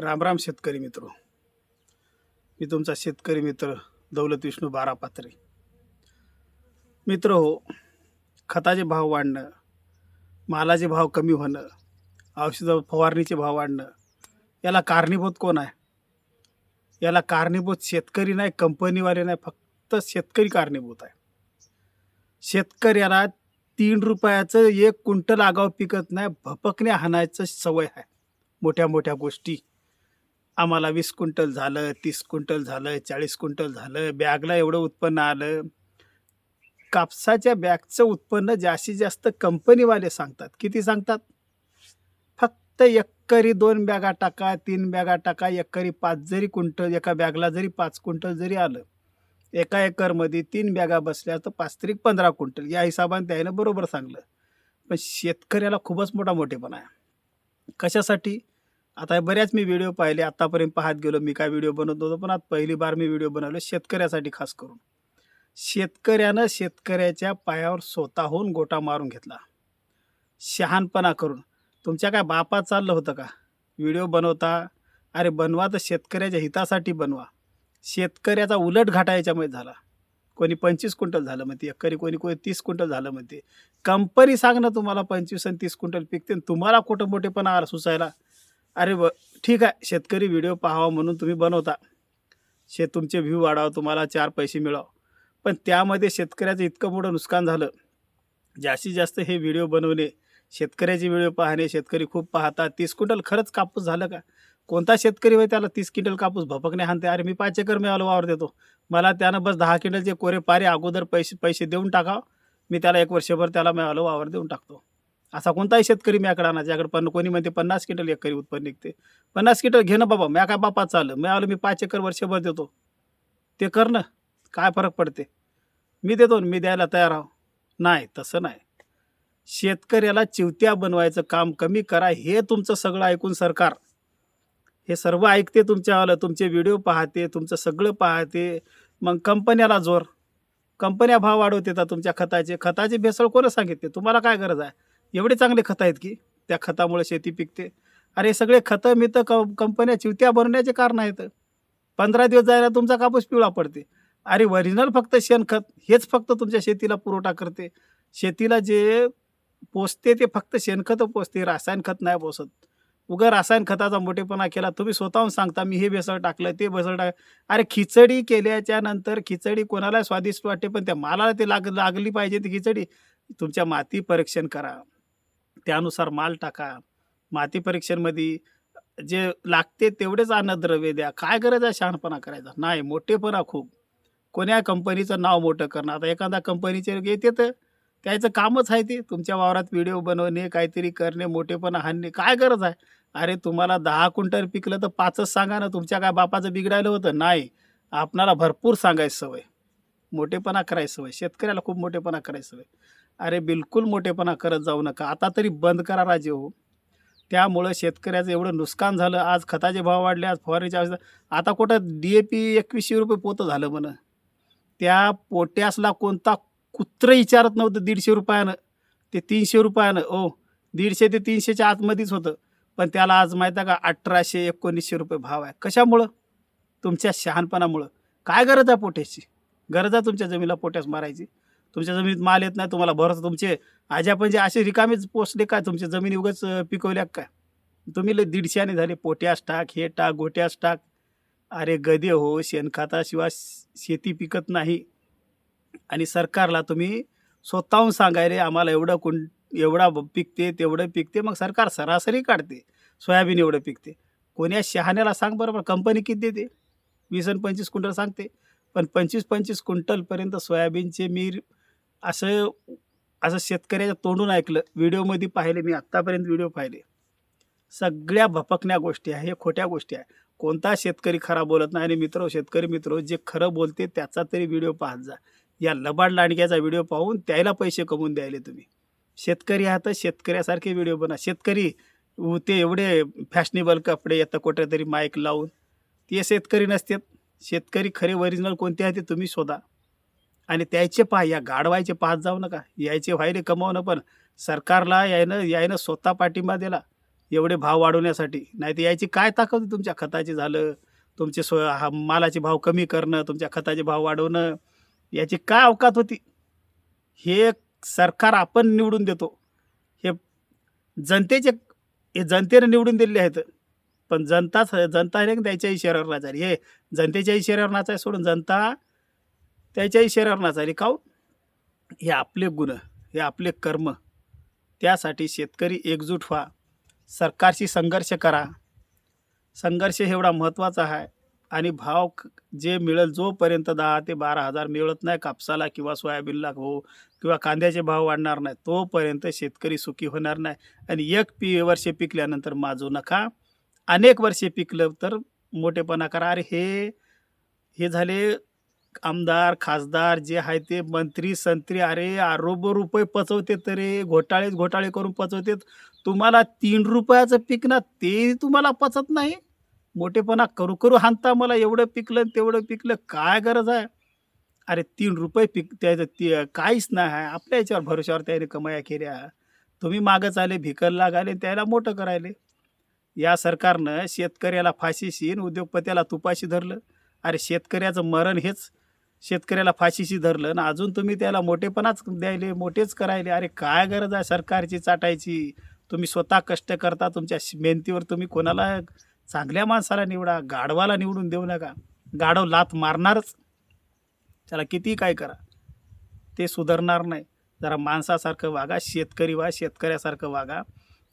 रामराम शेतकरी मित्र. मी तुमचा शेतकरी मित्र दौलत विष्णू बारापात्रे. मित्र हो खताचे भाव वाढणं मालाचे भाव कमी होणं औषध फवारणीचे भाव वाढणं याला कारणीभूत कोण आहे? याला कारणीभूत शेतकरी नाही कंपनीवाले नाही फक्त शेतकरी कारणीभूत आहे. शेतकऱ्याला तीन रुपयाचं एक कुंटल आगाव पिकत नाही भपकणे हाणायचं सवय आहे. मोठ्या मोठ्या गोष्टी. आम्हाला वीस क्विंटल झालं तीस क्विंटल झालं चाळीस क्विंटल झालं बॅगला एवढं उत्पन्न आलं. कापसाच्या बॅगचं उत्पन्न जास्तीत जास्त कंपनीवाले सांगतात. किती सांगतात? फक्त एकरी दोन बॅगा टाका तीन बॅगा टाका एकरी पाच जरी क्विंटल एका बॅगला जरी पाच क्विंटल जरी आलं एका एकरमध्ये तीन बॅगा बसल्या तर पाच तरी पंधरा क्विंटल. या हिशोबाने त्यानं बरोबर सांगलं. पण शेतकऱ्याला खूपच मोठा मोठेपणा आहे. कशासाठी? आता बऱ्याच मी व्हिडिओ पाहिले. आतापर्यंत पाहत गेलो. मी काय व्हिडिओ बनवत नव्हतो पण आता पहिली बार मी व्हिडिओ बनवलो शेतकऱ्यासाठी खास करून. शेतकऱ्यानं शेतकऱ्याच्या पायावर स्वतःहून गोटा मारून घेतला. शहाणपणा करून. तुमच्या काय बापात चाललं होतं का? व्हिडिओ बनवता. अरे बनवा तर शेतकऱ्याच्या हितासाठी बनवा. शेतकऱ्याचा उलट घाटा याच्यामुळे झाला. कोणी पंचवीस क्विंटल झालं म्हणते एकरी कोणी कोणी तीस क्विंटल झालं म्हणते. कंपनी सांग ना तुम्हाला पंचवीस आणि तीस क्विंटल पिकते आणि तुम्हाला कुठं मोठेपणा आला सुचायला. अरे ब ठीक आहे. शेतकरी व्हिडिओ पाहावा म्हणून तुम्ही बनवता. शेत तुमचे व्ह्यू वाढावं तुम्हाला चार पैसे मिळावं. पण त्यामध्ये शेतकऱ्याचं इतकं मोठं नुकसान झालं. जास्तीत जास्त हे व्हिडिओ बनवणे शेतकऱ्याचे व्हिडिओ पाहणे शेतकरी खूप पाहतात. तीस क्विंटल खरंच कापूस झालं का? कोणता शेतकरी होय त्याला तीस क्विंटल कापूस भपकणे हाणते? अरे मी पाच एकर मिळालो वावर देतो. मला त्यानं बस दहा क्विंटलचे कोरे पारे अगोदर पैसे पैसे देऊन टाकावं. मी त्याला एक वर्षभर त्याला मिळालो वावर देऊन टाकतो. असा कोणताही शेतकरी म्याकडे ना ज्याकडे पण कोणी म्हणते पन्नास क्विंटल एकरी उत्पन्न निघते. पन्नास क्विंटल घेणं बाबा म्या काय बापा चाललं? मी आलो मी पाच एकर वर्षभर देतो. ते कर ना. काय फरक पडते? मी देतो मी द्यायला तयार आहो. नाही तसं नाही. शेतकऱ्याला चिवत्या बनवायचं काम कमी करा हे तुमचं सगळं ऐकून सरकार. हे सर्व ऐकते तुमच्यावालं तुमचे व्हिडिओ पाहते तुमचं सगळं पाहते. मग कंपन्याला जोर. कंपन्या भाव वाढवते तुमच्या खताचे. खताचे भेसळ कोणं सांगितले? तुम्हाला काय गरज आहे? एवढे चांगले खतं आहेत की त्या खतामुळे शेती पिकते. अरे सगळे खतं मितं क कंपन्या चिवत्या भरण्याचे कारण आहेत. पंधरा दिवस जायला तुमचा कापूस पिवळा पडते. अरे ओरिजिनल फक्त शेणखत हेच फक्त तुमच्या शेतीला पुरवठा करते. शेतीला जे पोचते ते फक्त शेणखत पोचते रासायन खत नाही पोचत उगा रासायन खताचा मोठेपणा केला तुम्ही स्वतःहून सांगता मी हे भेसळ टाकलं ते भेसळ टाक अरे खिचडी केल्याच्यानंतर खिचडी कोणाला स्वादिष्ट वाटते पण त्या मालाला ते लाग लागली पाहिजे ती खिचडी. तुमच्या माती परीक्षण करा. त्यानुसार माल टाका. माती परीक्षणमध्ये जे लागते तेवढेच अन्नद्रव्य द्या. काय गरज आहे शहाणपणा करायचा? नाही मोठेपणा खूप. कोण्या कंपनीचं नाव मोठं करणं? आता एखादा कंपनीचे येते तर त्याचं कामच आहे ते. तुमच्या वावरात व्हिडिओ बनवणे काहीतरी करणे मोठेपणा हाणणे काय गरज आहे? अरे तुम्हाला दहा क्विंटल पिकलं तर पाचच सांगा ना तुमच्या काय बापाचं बिघडायलं होतं? नाही. आपणाला भरपूर सांगायची सवय. मोठेपणा करायची सवय. शेतकऱ्याला खूप मोठेपणा करायची सवय. अरे बिलकुल मोठेपणा करत जाऊ नका. आता तरी बंद करा राजे हो. त्यामुळं शेतकऱ्याचं एवढं नुकसान झालं. आज खताचे भाव वाढले आज फवारणीचे औषध आता कुठं डी ए पी एकवीसशे रुपये पोतं झालं म्हणं. त्या पोट्यासला कोणता कुत्रं विचारत नव्हतं दीडशे रुपयानं. ते तीनशे रुपयानं. ओ दीडशे ते तीनशेच्या आतमध्येच होतं. पण त्याला आज माहीत आहे का अठराशे एकोणीसशे रुपये भाव आहे. कशामुळं? तुमच्या शहाणपणामुळं. काय गरज आहे पोट्याची? गरज आहे तुमच्या जमिनीला पोट्यास मारायची. तुमच्या जमिनीत माल येत नाही तुम्हाला भरोसा तुमचे आज्या म्हणजे असे रिकामेच पोचले काय तुमच्या जमिनी उगाच पिकवल्या काय? तुम्ही लय दीडशेने झाले. पोट्यास टाक हे टाक गोट्यास टाक अरे गदे हो शेणखताशिवाय शेती पिकत नाही. आणि सरकारला तुम्ही स्वतःहून सांगायले आम्हाला एवढं कुं एवढा पिकते तेवढं पिकते मग सरकार सरासरी काढते. सोयाबीन एवढं पिकते. कोण्या शहाण्याला सांग बरोबर कंपनी किती देते? वीस आणि पंचवीस क्विंटल सांगते. पण पंचवीस पंचवीस क्विंटलपर्यंत सोयाबीनचे मी असं असं शेतकऱ्याच्या तोंडून ऐकलं व्हिडिओमध्ये पाहिले मी आत्तापर्यंत व्हिडिओ पाहिले. सगळ्या भपकण्या गोष्टी आहे हे खोट्या गोष्टी आहे. कोणता शेतकरी खरा बोलत नाही आणि मित्र शेतकरी मित्र जे खरं बोलते त्याचा तरी व्हिडिओ पाहत जा. या लबाड लांडग्याचा व्हिडिओ पाहून त्याला पैसे कमवून द्यायले तुम्ही. शेतकरी आहात तर शेतकऱ्यासारखे व्हिडिओ बना शेतकरी ते एवढे फॅशनेबल कपडे येतं कुठे तरी माईक लावून. ते शेतकरी नसतात. शेतकरी खरे ओरिजिनल कोणते आहे ते तुम्ही शोधा. आणि त्याचे पहा या गाडवायचे पाहत जाऊ नका. यायचे व्हायले कमावणं पण सरकारला यायनं यायनं स्वतः पाठिंबा दिला. एवढे भाव वाढवण्यासाठी. नाही तर यायची काय ताकद होती तुमच्या खताची झालं? तुमचे सो हा मालाचे भाव कमी करणं तुमच्या खताचे भाव वाढवणं याची काय अवकात होती? हे सरकार आपण निवडून देतो. हे जनतेचे हे जनतेने निवडून दिलेले आहेत. पण जनताच जनता नाही त्याच्या इशाऱ्यावर नाचारी हे जनतेच्या इशाऱ्यावर नाचाय सोडून जनता त्याच्याही इशाऱ्यावर नाचारी काऊ हे आपले गुण हे आपले कर्म त्यासाठी शेतकरी एकजूट व्हा. सरकारशी संघर्ष करा. संघर्ष एवढा महत्त्वाचा आहे. आणि भाव जे मिळेल जोपर्यंत दहा ते बारा हजार मिळत नाही कापसाला किंवा सोयाबीनला हो किंवा कांद्याचे भाव वाढणार नाही तोपर्यंत शेतकरी सुखी होणार नाही. आणि एक पी वर्षे पिकल्यानंतर माजू नका. अनेक वर्षे पिकलं तर मोठेपणा करा. अरे हे हे झाले आमदार खासदार जे आहे ते मंत्री संत्री अरे अरोब रुपये पचवते तरी घोटाळेच घोटाळे करून पचवते तुम्हाला तीन रुपयाचं पीक ना ते तुम्हाला पचत नाही. मोठेपणा करू करू हानता मला एवढं पिकलं आणि तेवढं पिकलं. काय गरज आहे? अरे तीन रुपये पिक त्याचं ती काहीच नाही आहे. आपल्या याच्यावर भरोश्यावर त्याने कमाया केल्या. तुम्ही मागं चाले भिकर लागाले त्याला मोठं करायले. या सरकारनं शेतकऱ्याला फाशीशी आणि उद्योगपत्याला तुपाशी धरलं. अरे शेतकऱ्याचं मरण हेच. शेतकऱ्याला फाशीशी धरलं ना अजून तुम्ही त्याला मोठेपणाच द्यायले मोठेच करायले. अरे काय गरज आहे सरकारची चाटायची? तुम्ही स्वतः कष्ट करता तुमच्या मेहनतीवर तुम्ही कोणाला चांगल्या माणसाला निवडा गाढवाला निवडून देऊ नका. गाढव लात मारणारच. त्याला किती काय करा ते सुधारणार नाही. जरा माणसासारखं वागा शेतकरी व्हा शेतकऱ्यासारखं वागा.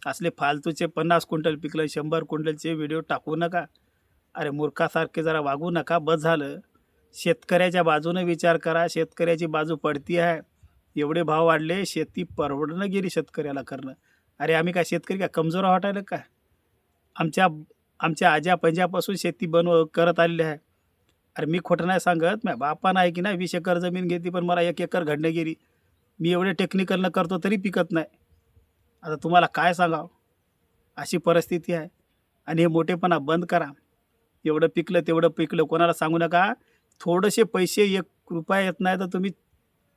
असले फालतूचे पन्नास क्विंटल पिकलं शंभर क्विंटलचे व्हिडिओ टाकू नका. अरे मूर्खासारखे जरा वागू नका. बस झालं. शेतकऱ्याच्या बाजूने विचार करा. शेतकऱ्याची बाजू पडती आहे. एवढे भाव वाढले शेती परवडणं गेली शेतकऱ्याला करणं. अरे आम्ही काय शेतकरी काय कमजोर वाटायला काय? आमच्या आमच्या आज्या पंजापासून शेती बनव करत आलेली आहे. अरे मी खोटं नाही सांगत. माझ्या बापानं आहे की नाही? वीस एकर जमीन घेतली पण मला एक एकर घडणं गेली. मी एवढे टेक्निकलनं करतो तरी पिकत नाही. आता तुम्हाला काय सांगावं? अशी परिस्थिती आहे. आणि हे मोठेपणा बंद करा. एवढं पिकलं तेवढं पिकलं. कोणाला सांगू नका. थोडेसे पैसे एक रुपया येत नाही तर तुम्ही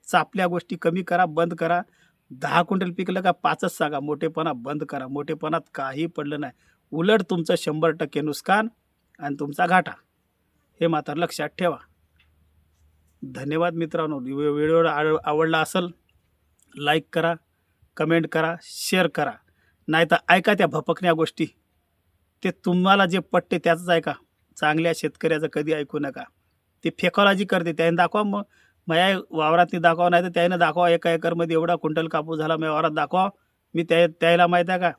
चापल्या गोष्टी कमी करा बंद करा. दहा क्विंटल पिकलं का पाचच सांगा मोठेपणा बंद करा. मोठेपणात काही पडलं नाही. उलट तुमचं शंभर टक्के नुकसान आणि तुमचा घाटा. हे मात्र लक्षात ठेवा. धन्यवाद मित्रांनो. व्हि- व्हिडिओ आव- आवडला असेल लाईक करा कमेंट करा शेअर करा. नाही तर ऐका त्या भपकण्या गोष्टी. ते तुम्हाला जे पटते त्याचंच ऐका. चांगल्या शेतकऱ्याचं कधी ऐकू नका. ते फेकॉलॉजी करते. त्याने दाखवा मग. माझ्या वावरातनी दाखवा नाही तर त्याने दाखवा एका एकरमध्ये एवढा क्विंटल कापूस झाला माझ्या वावरात दाखवा. मी त्या त्याला माहीत आहे का?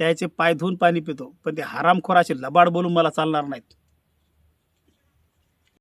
त्याचे पाय धुवून पाणी पितो. पण ते हरामखोराचे लबाड बोलून मला चालणार नाहीत.